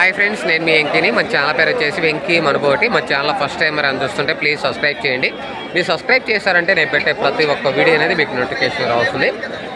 Hi friends నేను మీ వెంకీని. మన channel పేరు వచ్చేసి వెంకీ మనబోటి. మన ఛానల్ ఫస్ట్ టైం మరి చూస్తుంటే ప్లీజ్ సబ్స్క్రైబ్ చేయండి. మీరు సబ్స్క్రైబ్ చేశారంటే నేను పెట్టే ప్రతి ఒక్క వీడియో అనేది మీకు నోటిఫికేషన్ రావుతుంది.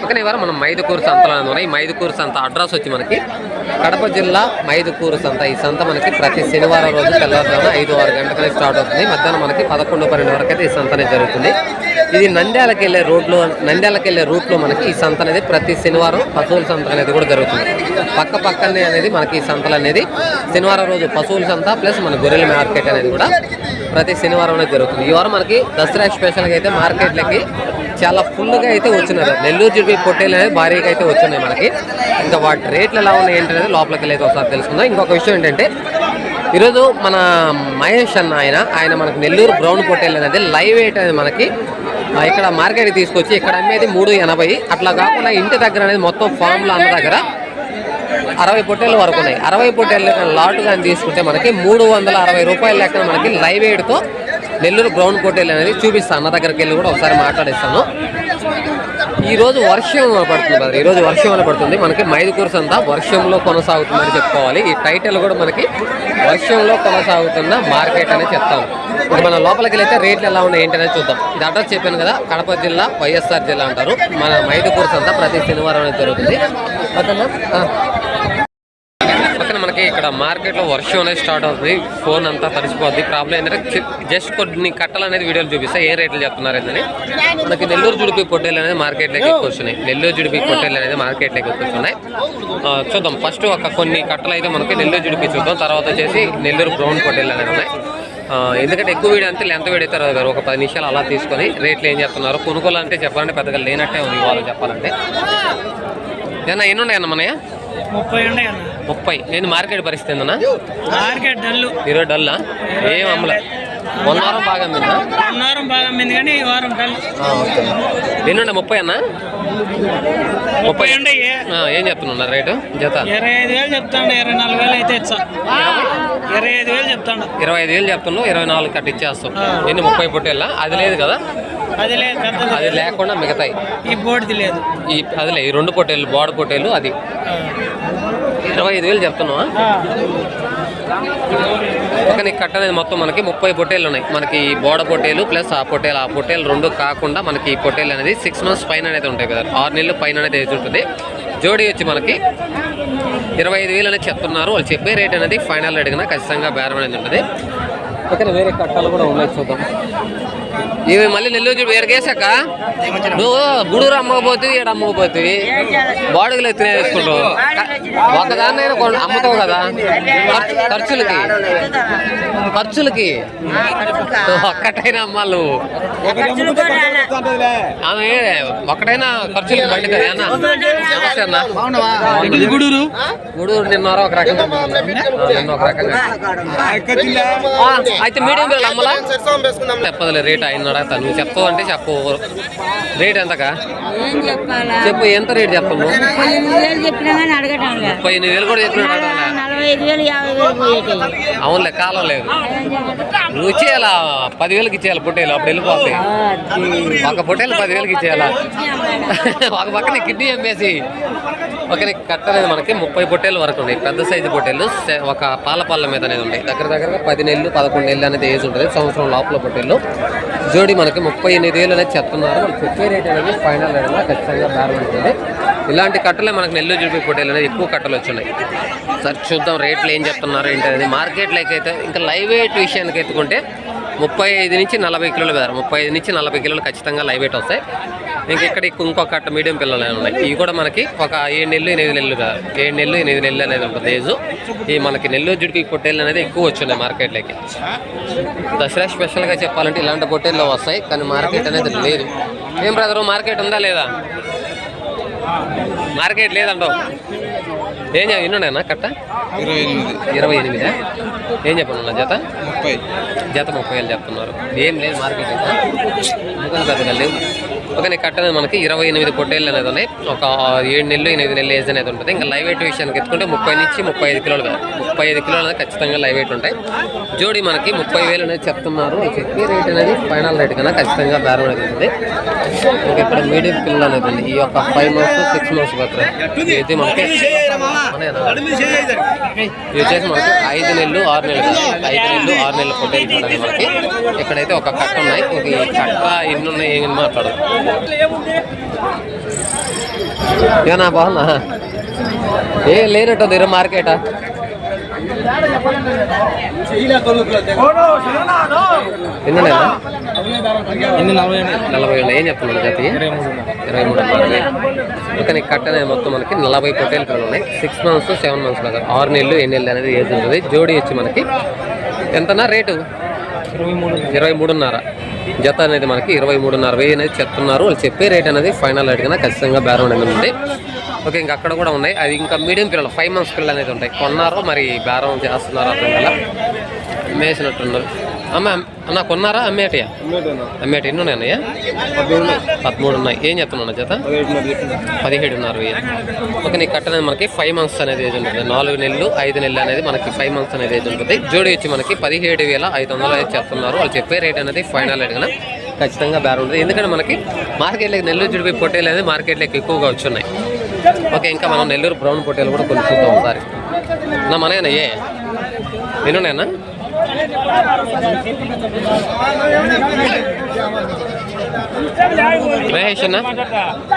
పక్కనే వారు మనం మైదుకూరు సంతలో ఉన్నాయి. మైదుకూరు సంత అడ్రస్ వచ్చి మనకి కడప జిల్లా మైదుకూరు సంత. ఈ సంత మనకి ప్రతి శనివారం రోజు తెల్లవారుజామున ఐదు ఆరు గంటలకి స్టార్ట్ అవుతుంది. మధ్యాహ్నం మనకి పదకొండు పన్నెండు వరకు అయితే ఈ సంత అనేది జరుగుతుంది. ఇది నంద్యాలకు వెళ్ళే రోడ్లో నంద్యాలకు వెళ్ళే రూట్లో మనకి ఈ సంత అనేది ప్రతి శనివారం పశువుల సంత అనేది కూడా జరుగుతుంది. పక్క పక్కనే అనేది మనకి ఈ సంతలు అనేది శనివారం రోజు పశువుల సంత ప్లస్ మన గొర్రెల మార్కెట్ అనేది కూడా ప్రతి శనివారం అనేది జరుగుతుంది. ఈ వారం మనకి దసరా స్పెషల్గా అయితే మార్కెట్లకి చాలా ఫుల్గా అయితే వచ్చినారు. నెల్లూరు జిడిపి పొట్టేలు అనేది భారీగా అయితే వచ్చినాయి మనకి. ఇంకా వాటి రేట్లు ఎలా ఉన్నాయి ఏంటనేది లోపలికి వెళ్ళి ఒకసారి తెలుసుకుందాం. ఇంకొక విషయం ఏంటంటే ఈరోజు మన మహేష్ అన్న ఆయన ఆయన మనకు నెల్లూరు బ్రౌన్ పొట్టేలు అనేది లైవ్ వెయిట్ అనేది మనకి ఇక్కడ మార్కెట్కి తీసుకొచ్చి ఇక్కడ అమ్మేది మూడు ఎనభై. అట్లా కాకుండా ఇంటి దగ్గర అనేది మొత్తం ఫామ్లో అన్న దగ్గర అరవై పొట్టేలు వరకు ఉన్నాయి. అరవై పొట్టేలు లెక్కన లాటు కానీ తీసుకుంటే మనకి మూడు వందల అరవై రూపాయల లెక్కన మనకి లైవ్ ఎయిడ్తో నెల్లూరు బ్రౌన్ కోటేల్ అనేది చూపిస్తాను అన్న దగ్గరికి వెళ్ళి కూడా ఒకసారి మాట్లాడిస్తాను. ఈరోజు వర్షం పడుతుంది కదా ఈరోజు వర్షం అని పడుతుంది. మనకి మైదుకూరు సంత వర్షంలో కొనసాగుతుందని చెప్పుకోవాలి. ఈ టైటిల్ కూడా మనకి వర్షంలో కొనసాగుతున్న మార్కెట్ అని చెప్తాను. ఇప్పుడు మన లోపలికి వెళ్తే రేట్లు ఎలా ఉన్నాయి ఏంటనేది చూద్దాం. ఇది అడ్రస్ చెప్పాను కదా కడప జిల్లా వైఎస్ఆర్ జిల్లా అంటారు. మన మైదుకూరు సంత ప్రతి శనివారం అనేది జరుగుతుంది. ఓకేనా? మనకి ఇక్కడ మార్కెట్లో వర్షం అనేది స్టార్ట్ అవుతుంది. ఫోన్ అంతా తడిసిపోద్ది. ప్రాబ్లం ఏంటంటే జస్ట్ కొన్ని కట్టలు అనేది వీడియోలు చూపిస్తే. ఏ రేట్లు చెప్తున్నారు ఏంటని? మనకి నెల్లూరు జుడిపి పొట్టేలు అనేది మార్కెట్లోకి ఎక్కువ వస్తున్నాయి నెల్లూరు జుడిపి పొట్టేలు అనేది మార్కెట్లోకి ఎక్కువ వస్తున్నాయి ఆ, చూద్దాం. ఫస్ట్ ఒక కొన్ని కట్టలు అయితే మనకి నెల్లూరు జుడిపి చూద్దాం. తర్వాత వచ్చేసి నెల్లూరు బ్రౌన్ పొట్టేలు అనేది ఉన్నాయి. ఎందుకంటే ఎక్కువ వీడియో అంతే లెంత్ వీడియో అయితే రాదు ఒక పది నిమిషాలు అలా తీసుకొని రేట్లు ఏం చెప్తున్నారు? అంటే చెప్పాలంటే పెద్దగా లేనట్టే ఉంది వాళ్ళు చెప్పాలంటే. ఏమన్నా ఎన్ని ఉన్నాయన్న మనయ్య? ముప్పై ఉండే అన్న ముప్పై. నేను మార్కెట్ పరిస్థితి ఏందన్నా? Market dull. ఈరోజు డల్లా? ఏం అమ్మలే. వారం బాగా అమ్మిందా? వారం బాగా అమ్మింది కానీ ఈ వారం డల్. ఓకే. ముప్పై అన్న? ముప్పై. ఉండే ఏం. చెప్తున్నారు రేటు? జత? ఇరవై ఐదు వేలు చెప్తాడు ఇరవై నాలుగు వేలు అయితే ఇచ్చా. ఇరవై ఐదు వేలు చెప్తాడు. ఇరవై ఐదు వేలు చెప్తున్నావు ఇరవై నాలుగు కట్టి ఇచ్చేస్తాం ఎన్ని ముప్పై పొట్టేళ్ళ అది లేదు కదా? అది లేదు అది లేకుండా మిగతాయి. ఈ బోర్డుది లేదు. ఈ అదిలే ఈ రెండు పొట్టేళ్ళు బోడ పొట్టేళ్ళు అది. ఇరవై ఐదు వేలు చెప్తున్నావా? ఆ. ఒక నీకు కట్ట అనేది మొత్తం మనకి ముప్పై పొట్టేలు ఉన్నాయి. మనకి బోడ పొట్టేలు ప్లస్ ఆ పొట్టేలు ఆ పొట్టేలు రెండు కాకుండా మనకి ఈ పొట్టేలు అనేది సిక్స్ మంత్స్ పైన అనేది ఉంటాయి కదా. ఆరు నెలలు పైన అనేది ఉంటుంది. జోడీ వచ్చి మనకి ఇరవై ఐదు వేలు అనేది చెప్తున్నారు. వాళ్ళు చెప్పే రేట్ అనేది ఫైనల్ అడిగినా ఖచ్చితంగా బేరం అనేది ఉంటుంది ఓకే వేరే కట్టాలు కూడా ఉన్నాయి చూద్దాం. ఇవి మళ్ళీ నెల్లూరు చూడు వేరే కేసాక నువ్వు గుడూరు అమ్మకపోతుంది ఇక్కడ అమ్మకపోతుంది బాడుగులు ఎత్తున వేసుకుంటావు. ఒకదాన్నైనా కొన అమ్ముతావు కదా. ఖర్చు- ఖర్చులకి. ఖర్చులకి. ఒక్కటైనా అమ్మాలి నువ్వు. ఆమె ఒకటైనా ఖర్చులకి బండి కదా అన్న. నమస్తే అన్న. గూడూరు? గూడూరు నిన్నర ఒక రకంగా? నిన్న ఒక రకంగా. అయితే మీడియం పిల్లలు అమ్మలా? చెప్పదులే రేట్ ఆయన అడగతా నువ్వు చెప్తావు అంటే చెప్పు. రేట్ ఎంతకా? చెప్పు ఎంత రేట్ చెప్పను ముప్పై ఎనిమిది వేలు చెప్పినా కూడా చెప్పినాడు అడగాలా? ఐదు వేలు యాభై వేలు అవునులే కాలం లేదు. నువ్వు ఇచ్చేయాలా? పదివేలకి ఇచ్చేయాలి పొట్టేలు? అప్పుడు వెళ్ళిపోతాయి ఒక పొట్టేలు పదివేలకి ఇచ్చేయాలా? ఒక పక్కన కిడ్నీ అమ్మేసి ఒకరి నీకు కట్టనేది మనకి ముప్పై పొట్టేలు వరకు ఉన్నాయి. పెద్ద సైజు పొట్టేలు ఒక పాల పళ్ళ మీద అనేది ఉన్నాయి దగ్గర దగ్గరగా పది నెలలు పదకొండు నెలలు అనేది ఏజ్ ఉంటుంది. సంవత్సరం లోపల పొట్టేలు. జోడి మనకి ముప్పై ఎనిమిది వేలు అనేది చెప్తున్నారు. చెప్పే రేట్ అనేది ఫైనల్ రేట్ ఖచ్చితంగా బేరం ఉంటుంది. ఇలాంటి కట్టలే మనకు నెల్లూరు జుడిపి పొట్టేలు అనేది ఎక్కువ కట్టలు వచ్చున్నాయి సరే చూద్దాం రేట్లు ఏం చెప్తున్నారు ఏంటి అనేది మార్కెట్లోకి అయితే ఇంకా లైవ్ వెయిట్ విషయానికి ఎత్తుకుంటే ముప్పై ఐదు నుంచి నలభై కిలోలు వేరు ముప్పై ఐదు నుంచి నలభై కిలోలు ఖచ్చితంగా లైవ్ వెయిట్ వస్తాయి. ఇంక ఇక్కడ ఇంకొక కట్ట మీడియం పిల్లలు ఉన్నాయి. ఇవి కూడా మనకి ఒక ఏడు నెలలు ఎనిమిది నెలలు కాదు ఏడు నెలలు ఎనిమిది నెలలు అనేది ఉంటుంది ఏజ్ ఈ మనకి నెల్లూరు జుడికి పొట్టేళ్ళు అనేది ఎక్కువ వచ్చున్నాయి మార్కెట్లోకి దసరా స్పెషల్గా చెప్పాలంటే ఇలాంటి పొట్టేళ్ళు వస్తాయి. కానీ మార్కెట్ అనేది లేదు. ఏం బ్రదరు మార్కెట్ ఉందా లేదా? మార్కెట్ లేదంటావు ఏం చెప్ప ఇన్నున్నాయన్నా కట్ట? ఇరవై ఎనిమిది. ఇరవై ఎనిమిది? ఏం చెప్పను జత? ముప్పై. జత ముప్పై వేలు చెప్తున్నారు. ఏం లేదు మార్కెట్ అందుకని పెద్దగా లేవు. ఓకే కట్టనేది మనకి. ఇరవై ఎనిమిది పొట్టేళ్ళు అనేది ఉన్నాయి. ఒక ఏడు నెలలు ఎనిమిది నెలలు ఏజ్ అనేది ఉంటుంది. ఇంకా లైవ్ వెయిట్ విషయానికి ఎత్తుకుంటే ముప్పై నుంచి ముప్పై ఐదు కిలోలు కాదు. ముప్పై ఐదు కిలోలు అనేది ఖచ్చితంగా లైవ్ వెయిట్ ఉంటాయి. జోడి మనకి ముప్పై వేలు అనేది చెప్తున్నారు. చెప్పి రేట్ అనేది ఫైనల్ రేట్ కన్నా ఖచ్చితంగా బేరం అనేది ఉంది. ఇంకా ఇక్కడ మీడియం పిల్లలు అనేది ఉంది. ఈ యొక్క ఫైవ్ మంత్స్ సిక్స్ మంత్స్ మాత్రం ఇది మనకి ఇది వచ్చేసి మనకి ఐదు నెలలు ఆరు నెలలు ఐదు నెలలు ఆరు నెలలు పొట్టేలు మనకి ఇక్కడైతే ఒక కట్ట ఉన్నాయి. ఒక ఈ కట్ట ఎన్ని ఉన్నాయి ఏమి మాట్లాడదు. ఏనా బాగుందా ఏ లేనట్టు ఇరు మార్కెటా ఎన్ని నలభై నలభై ఏం చెప్తున్నాడు జాతి? ఇరవై మూడు ఇంకా నీకు కట్ట అనేది మొత్తం మనకి నలభై పొట్టేలు పిల్లలు ఉన్నాయి. సిక్స్ మంత్స్ సెవెన్ మంత్స్ లాగా. ఆరు నెలలు ఎన్ని నెలలు అనేది ఏజ్ ఉంటుంది. జోడి వచ్చి మనకి ఎంతనా రేటు? ఇరవై మూడు. ఇరవై మూడున్నర. జత అనేది మనకి ఇరవై మూడున్నర వెయ్యి అనేది చెప్తున్నారు. వాళ్ళు చెప్పే రేట్ అనేది ఫైనల్ రేట్ కన్నా ఖచ్చితంగా బేరం అనేది ఉంది. ఓకే ఇంకా అక్కడ కూడా ఉన్నాయి. అది ఇంకా మీడియం పిల్లలు ఫైవ్ మంత్స్ పిల్లలు అనేది ఉంటాయి. కొన్నారు మరి బేరం చేస్తున్నారు అర్థం కదా మేసినట్టున్నారు. అమ్మ అన్న కొన్నారా? అమ్మేటయా? అమ్మేట ఎన్ని ఉన్నాయి అన్నయ్య పదమూడు ఉన్నాయి. ఏం చెప్తున్నాను జత? పదిహేడున్నర వెయ్యి ఓకే నీకు కట్టనేది మనకి ఫైవ్ మంత్స్ అనేది ఏజ్ ఉంటుంది. నాలుగు నెలలు ఐదు నెలలు అనేది మనకి ఫైవ్ మంత్స్ అనేది ఏజ్ ఉంటుంది. జోడి వచ్చి మనకి పదిహేడు వేల ఐదు వందలు అయితే చెప్తున్నారు వాళ్ళు చెప్పే రేట్ అనేది ఫైనల్ రేట్ కన్నా ఖచ్చితంగా బేరం ఉంటుంది. ఎందుకంటే మనకి మార్కెట్లోకి నెల్లూరు జుడిపి పొట్టేలు అనేది మార్కెట్లోకి ఎక్కువగా వచ్చున్నాయి. ఓకే ఇంకా మనం నెల్లూరు బ్రౌన్ పొట్టేలు కూడా కొన్ని చూద్దాం ఒకసారి. నా మనయ్యన ఏ ఎన్నున్నాయన్నా? ఎవరైనా మహేష్ అన్న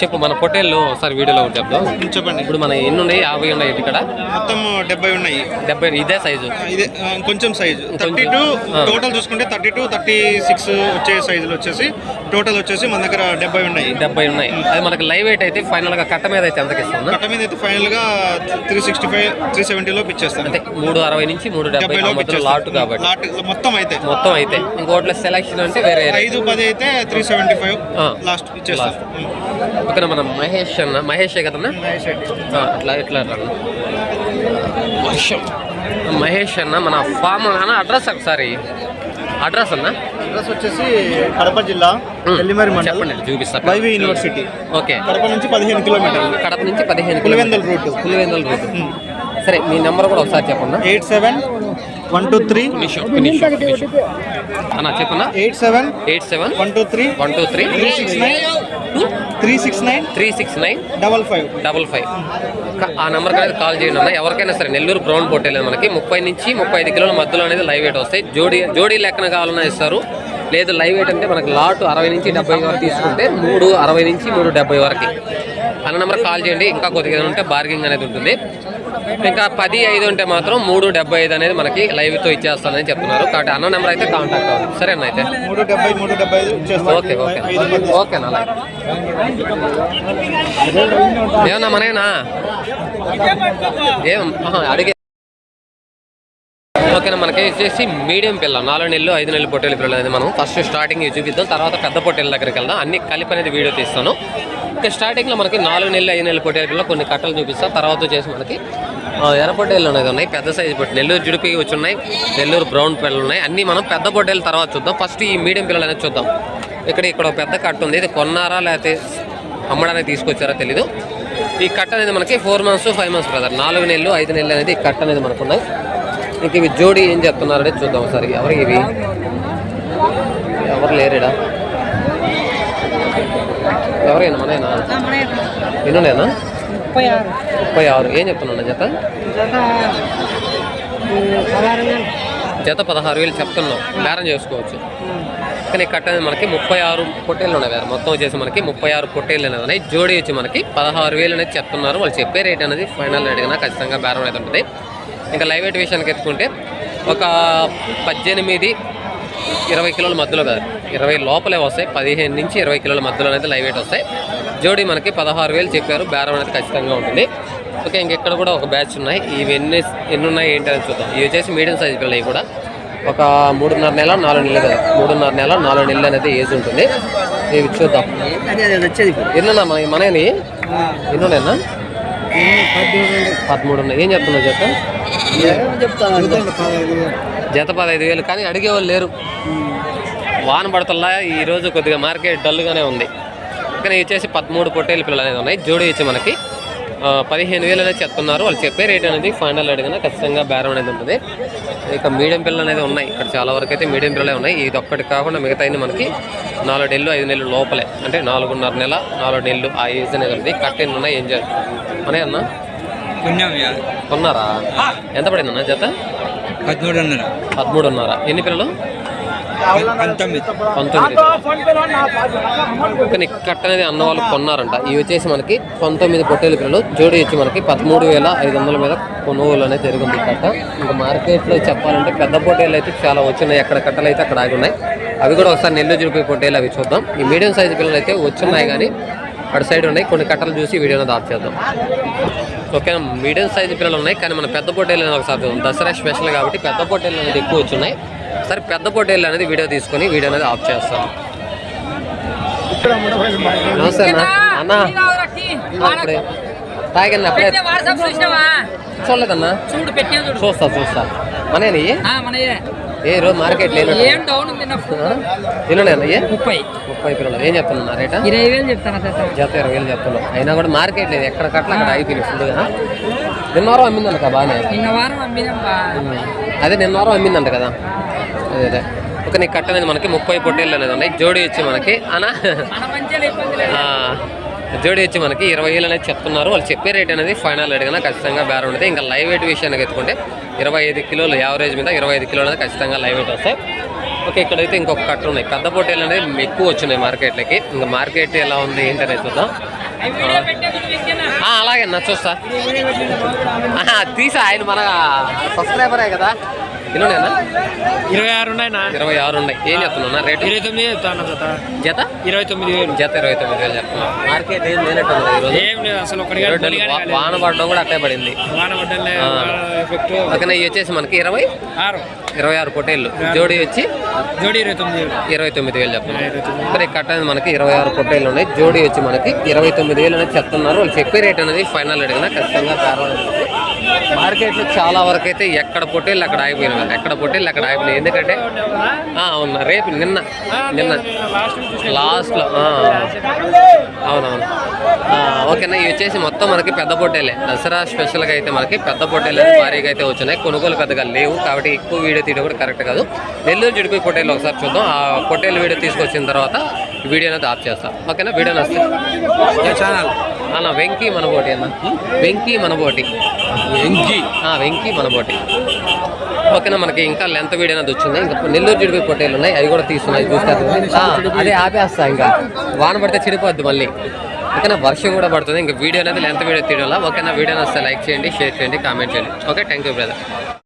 చెప్పు మన పొట్టేళ్ళు ఒకసారి వీడియోలో ఒకటి చెప్దాం. చెప్పండి. ఇప్పుడు మన ఎన్ని ఉన్నాయి యాభై ఉన్నాయి ఇక్కడ. మొత్తం డెబ్బై ఉన్నాయి. డెబ్బై ఇదే సైజు ఇదే కొంచెం సైజు థర్టీ టూ. టోటల్ చూసుకుంటే థర్టీ టూ థర్టీ సిక్స్ వచ్చే సైజులు వచ్చేసి టోటల్ వచ్చేసి మన దగ్గర డెబ్బై ఉన్నాయి. డెబ్బై ఉన్నాయి. అది మనకి లైవ్ వెయిట్ అయితే ఫైనల్గా కట్ట మీద అయితే ఎంతకి ఇస్తుంది కట్ట మీద అయితే ఫైనల్గా త్రీ సిక్స్టీ ఫైవ్ త్రీ సెవెంటీలో పిచ్చేస్తాను అంటే మూడు అరవై నుంచి మూడు డెబ్బై లాట్ కాబట్టి. మొత్తం అయితే. మొత్తం అయితే. ఇంకోట్ల సెలక్షన్ అంటే వేరే వేరే. ఐదు పది అయితే త్రీ సెవెంటీ ఫైవ్ ఆ. లాస్ట్ ఓకేనా మన మహేష్ అన్న. మహేషే కదన్నా? ఆ, అట్లా ఇట్లా. వర్షం. మహేష్ అన్న మన ఫామ్ అన్న. అడ్రస్ ఒకసారి. అడ్రస్ అన్న. అడ్రస్ వచ్చేసి కడప జిల్లా. ఎల్లిమరి చెప్పండి చూపిస్తా. YV university. ఓకే. కడప నుంచి పదిహేను కిలోమీటర్లు. కడప నుంచి పదిహేను పులివెందుల రూటు. పులివెందుల రూట్ సరే మీ నెంబర్ కూడా ఒకసారి చెప్పన్నా eight seven one two three అన్న చెప్పన్నా eight seven eight seven one two three one two three three six nine three six nine three six nine double five double five ఆ నెంబర్కి అనేది call చేయండి అన్న. ఎవరికైనా సరే నెల్లూరు బ్రౌన్ పొట్టేలేదు మనకి ముప్పై నుంచి ముప్పై ఐదు కిలోల మధ్యలో అనేది లైవ్ వెయిట్ వస్తాయి. జోడీ జోడీ లెక్కన కావాలన్నా ఇస్తారు. లేదు లైవ్ వెయిట్ అంటే మనకి లాట్ అరవై నుంచి డెబ్బై వరకు తీసుకుంటే మూడు అరవై నుంచి మూడు డెబ్బై వరకు. అన్న నెంబర్ కాల్ చేయండి. ఇంకా కొద్దిగా ఉంటే బార్గింగ్ అనేది ఉంటుంది. ఇంకా పది ఐదు ఉంటే మాత్రం మూడు డెబ్బై ఐదు అనేది మనకి లైవ్తో ఇచ్చేస్తానని చెప్తున్నారు. కాబట్టి అన్న నెంబర్ అయితే కాంటాక్ట్ అవ్వండి సరే అన్న అయితే. Okay okay. ఓకే అన్న ఏమన్నా మనేనా ఏం? అడిగే ఓకేనా మనకి వచ్చేసి మీడియం పిల్ల నాలుగు నెలలు ఐదు నెలలు పొట్టేలు పిల్లలు అనేది మనం ఫస్ట్ స్టార్టింగ్ చూపిద్దాం. తర్వాత పెద్ద పొట్టేల దగ్గరికి వెళ్దాం. అన్ని కలిపి అనేది వీడియో తీస్తాను. ఇంకా స్టార్టింగ్లో మనకి నాలుగు నెలలు ఐదు నెలల పొట్టేల కొన్ని కట్టలు చూపిస్తాం. తర్వాత వచ్చేసి మనకి ఆ, ఎర్ర అనేది ఉన్నాయి. పెద్ద సైజు పొట్టి నెల్లూరు జుడిపి వచ్చి ఉన్నాయి నెల్లూరు బ్రౌన్ పిల్లలు ఉన్నాయి. అన్ని మనం పెద్ద పొట్టేళ్ళ తర్వాత చూద్దాం. ఫస్ట్ ఈ మీడియం పిల్లలు అనేది చూద్దాం. ఇక్కడ ఇక్కడ ఒక పెద్ద కట్ట ఉంది. ఇది కొన్నారా లేకపోతే అమ్మడానికి తీసుకొచ్చారా తెలీదు. ఈ కట్ట అనేది మనకి four months five months brother నాలుగు నెలలు ఐదు నెలలు అనేది ఈ కట్ట అనేది మనకు ఉన్నాయి. ఇంక ఇవి జోడి ఏం చెప్తున్నారనేది చూద్దాం ఒకసారి. ఎవరు ఇవి? ఎవరు లేరేడా? ఎవరైనా మనైనా ఎన్నున్నాయనా ముప్పై ఆరు ముప్పై ఆరు ఏం చెప్తున్నా జత? జత పదహారు వేలు. చెప్తున్నాం బేరం చేసుకోవచ్చు. కానీ కట్ట అనేది మనకి ముప్పై ఆరు పొట్టేళ్ళు ఉన్నాయి కదా మొత్తం వచ్చేసి మనకి ముప్పై ఆరు పొట్టేళ్ళు అనేది ఉన్నాయి. జోడీ వచ్చి మనకి పదహారు వేలు అనేది చెప్తున్నారు. వాళ్ళు చెప్పే రేట్ అనేది ఫైనల్ రేట్ కన్నా ఖచ్చితంగా బేరం అనేది ఉంటుంది. ఇంకా లైవ్ వెయిట్ విషయానికి ఎత్తుకుంటే ఒక పద్దెనిమిది ఇరవై కిలోల మధ్యలో కాదు. ఇరవై లోపలే వస్తాయి. పదిహేను నుంచి ఇరవై కిలోల మధ్యలో అనేది లైవ్ వెయిట్ వస్తాయి. జోడీ మనకి పదహారు వేలు చెప్పారు. బేరం అనేది ఖచ్చితంగా ఉంటుంది. ఓకే ఇంకెక్కడ కూడా ఒక బ్యాచ్ ఉన్నాయి. ఇవి ఎన్ని ఎన్ని ఉన్నాయి ఏంటి అని చూద్దాం. ఇవి వచ్చేసి మీడియం సైజ్ పిల్లలు కూడా. ఒక మూడున్నర నెల నాలుగు నెలలు కదా. మూడున్నర నెల నాలుగు నెలలు అనేది ఏజ్ ఉంటుంది. ఇవి చూద్దాం. ఎన్నున్నా మన మనని ఎన్నున్నాయన్నా పదమూడు ఉన్నాయి. ఏం చెప్తున్నావు జత? చెప్తాను జత పదహైదు వేలు కానీ అడిగేవాళ్ళు లేరు. వాన పడతల్లా ఈరోజు కొద్దిగా మార్కెట్ డల్గానే ఉంది. కానీ ఇవి వచ్చేసి పదమూడు పొట్టేలు పిల్లలు అనేది ఉన్నాయి. జోడి వచ్చి మనకి పదిహేను వేలు అనేది చెప్తున్నారు. వాళ్ళు చెప్పే రేట్ అనేది ఫైనల్ అడిగినా ఖచ్చితంగా బేరం అనేది ఉంటుంది. ఇక మీడియం పిల్లలు అనేది ఉన్నాయి. ఇక్కడ చాలా వరకు అయితే మీడియం పిల్లలే ఉన్నాయి. ఇది ఒక్కటి కాకుండా మిగతా మనకి నాలుగు నెలలు ఐదు నెలలు లోపలే. అంటే నాలుగున్నర నెల నాలుగు నెలలు ఆ ఏజ్ అనేది ఉంది. కట్టెన్ ఉన్నాయి ఏం చేయాలి? అనే అన్న? కొన్నారా? ఎంత పడింది అన్న జత? పదమూడున్నర పదమూడున్నర ఎన్ని పిల్లలు? పంతొమ్మిది. కానీ కట్ట అనేది అన్న వాళ్ళు కొన్నారంట. ఇవి వచ్చేసి మనకి పంతొమ్మిది పొట్టేలు పిల్లలు. జోడి వచ్చి మనకి పదమూడు వేల ఐదు వందల మీద కొనుగోలు అనేది జరిగింది కట్ట. ఇంకా మార్కెట్లో చెప్పాలంటే పెద్ద పొట్టేలు అయితే చాలా వచ్చినాయి. ఎక్కడ కట్టలు అయితే అక్కడ ఆగి ఉన్నాయి అవి కూడా ఒకసారి నెల్లూరు చూపే పొట్టేలు అవి చూద్దాం. ఈ మీడియం సైజు పిల్లలు అయితే వచ్చున్నాయి కానీ అటు సైడ్ ఉన్నాయి. కొన్ని కట్టలు చూసి వీడియోని ఆఫ్ చేద్దాం. ఓకేనా మీడియం సైజు పిల్లలు ఉన్నాయి కానీ మన పెద్ద పొట్టేలు అనేది ఒకసారి. దసరా స్పెషల్ కాబట్టి పెద్ద పొట్టేలు అనేది ఎక్కువ వచ్చున్నాయి సరే పెద్ద పొట్టేలు అనేది వీడియో తీసుకొని వీడియో అనేది ఆఫ్ చేస్తాం. నమస్తే అన్న. అన్న. అప్పుడే. చూడలేదన్నా. చూస్తా చూస్తా. మనయే. ఏ రోజు మార్కెట్ లేదు ఏం డౌన్ ఉంది అన్నయ్య ముప్పై. ముప్పై కిలోలు ఏం చెప్తున్నా రేటా? ఇరవై వేలు చెప్తాను జత ఇరవై వేలు చెప్తున్నాం అయినా కూడా మార్కెట్ లేదు. ఎక్కడ కట్ల అక్కడ అయిపోయింది ఫుల్గా నిన్న వారం అమ్మిందంట కదా బాగానే నిన్న వారం ఉమ్. అదే నిన్న వారం అమ్మిందంట కదా. అదే అదే. ఒక నీ కట్ట అనేది మనకి ముప్పై పొట్టేళ్ళు అనేది ఉన్నాయి. జోడి వచ్చి మనకి. అనా? మన జోడి వచ్చి మనకి ఇరవై వేలు అనేది చెప్తున్నారు. వాళ్ళు చెప్పే రేట్ అనేది ఫైనల్ అడిగినా ఖచ్చితంగా బేర ఉంటుంది. ఇంకా లైవ్ వెయిట్ విషయానికి ఎత్తుకుంటే ఇరవై ఐదు కిలోలు యావరేజ్ మీద ఇరవై ఐదు కిలోలు అనేది ఖచ్చితంగా లైవ్ వెయిట్ వస్తాయి. ఓకే ఇక్కడైతే ఇంకొక కట్ట ఉన్నాయి. పెద్ద పొట్టేలు అనేది ఎక్కువ వచ్చినాయి మార్కెట్లకి. ఇంకా మార్కెట్ ఎలా ఉంది ఏంటి అనేది చూద్దాం అలాగే అన్న చూస్తా తీసా ఆయన మన సబ్స్క్రైబరే కదా. ఇరవై ఆరు ఉన్నాయినా ఇరవై ఆరు ఉన్నాయి. ఏం చెప్తున్నా రేటు? ఇరవై తొమ్మిది చెప్తాను జత? జత? ఇరవై తొమ్మిది వేలు. జత ఇరవై తొమ్మిది వేలు చెప్తున్నా మార్కెట్ ఏం లేనట్టు ఉంది ఏం లేదు అసలు ఒకటి వాన పడడం కూడా అట్టే పడింది. వాన ఓకేనా ఇవి వచ్చేసి మనకి ఇరవై? ఆరు. ఇరవై ఆరు పొట్టేళ్ళు. జోడి వచ్చి జోడి ఇరవై తొమ్మిది వేలు. ఇరవై తొమ్మిది వేలు చెప్తున్నారు ఇక్కడ ఈ కట్ట అనేది మనకి ఇరవై ఆరు పొట్టేళ్ళు ఉన్నాయి. జోడి వచ్చి మనకి ఇరవై తొమ్మిది వేలు అనేది చెప్తున్నారు. వాళ్ళు చెప్పే రేట్ అనేది ఫైనల్ అడిగినా ఖచ్చితంగా పర్వాలేదు మార్కెట్లో చాలా వరకు అయితే ఎక్కడ పొట్టేళ్ళు అక్కడ ఆగిపోయినాయి ఎక్కడ పొట్టేళ్ళు అక్కడ ఆగిపోయినాయి. ఎందుకంటే అవునా రేపు నిన్న నిన్న లాస్ట్లో అవునవును. ఓకేనా ఇవి వచ్చేసి మొత్తం మనకి పెద్ద పొట్టేలే దసరా స్పెషల్గా అయితే మనకి పెద్ద పొట్టేలు భారీగా అయితే వచ్చినాయి. కొనుగోలు పెద్దగా లేవు కాబట్టి ఎక్కువ వీడియో తీయడం కూడా కరెక్ట్ కాదు. నెల్లూరు జడిపోయి పొట్టేలు ఒకసారి చూద్దాం. ఆ పొట్టేలు వీడియో తీసుకొచ్చిన తర్వాత వీడియో అనేది ఆఫ్ చేస్తాం. ఓకేనా వీడియో వస్తే ఛానల్ అన్న వెంకీ మనబోటి అన్న. వెంకీ మనబోటి. వెంకీ? ఆ, వెంకీ మనబోటి. ఓకేనా మనకి ఇంకా లెంత్ వీడియో అనేది వచ్చింది. ఇంకా నెల్లూరు జిడిపి పొట్టేలు ఉన్నాయి. అవి కూడా తీసుకున్నాయి చూస్తారు అదే ఆపేస్తా ఇంకా. వాన పడితే చెడిపోద్ది మళ్ళీ. ఓకేనా వర్షం కూడా పడుతుంది. ఇంకా వీడియో అనేది లెంత్ వీడియో తీయడం వల్ల ఓకేనా వీడియో వస్తే లైక్ చేయండి షేర్ చేయండి కామెంట్ చేయండి. Okay thank you brother.